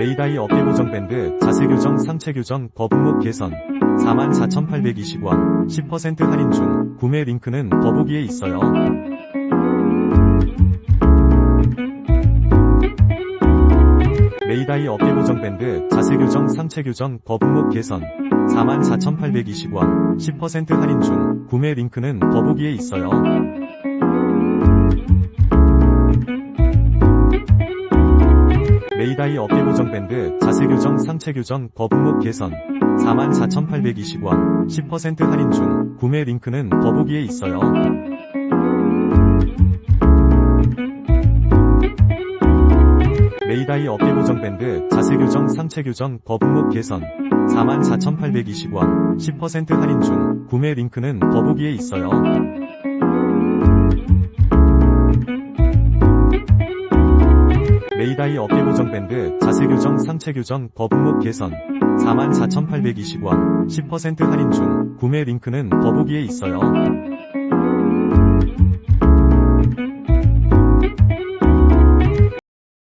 메이다이 어깨 고정 밴드, 자세 교정, 상체 교정, 거북목 개선. 44,820원. 10% 할인 중. 구매 링크는 더보기에 있어요. 메이다이 어깨 고정 밴드, 자세 교정, 상체 교정, 거북목 개선. 44,820원. 10% 할인 중. 구매 링크는 더보기에 있어요. 메이다이 어깨 고정 밴드, 자세 교정, 상체 교정, 거북목 개선. 44,820원. 10% 할인 중. 구매 링크는 더보기에 있어요. 메이다이 어깨 고정 밴드, 자세 교정, 상체 교정, 거북목 개선. 44,820원. 10% 할인 중. 구매 링크는 더보기에 있어요. 메이다이 어깨 고정 밴드, 자세 교정, 상체 교정, 거북목 개선. 44,820원. 10% 할인 중. 구매 링크는 더보기에 있어요.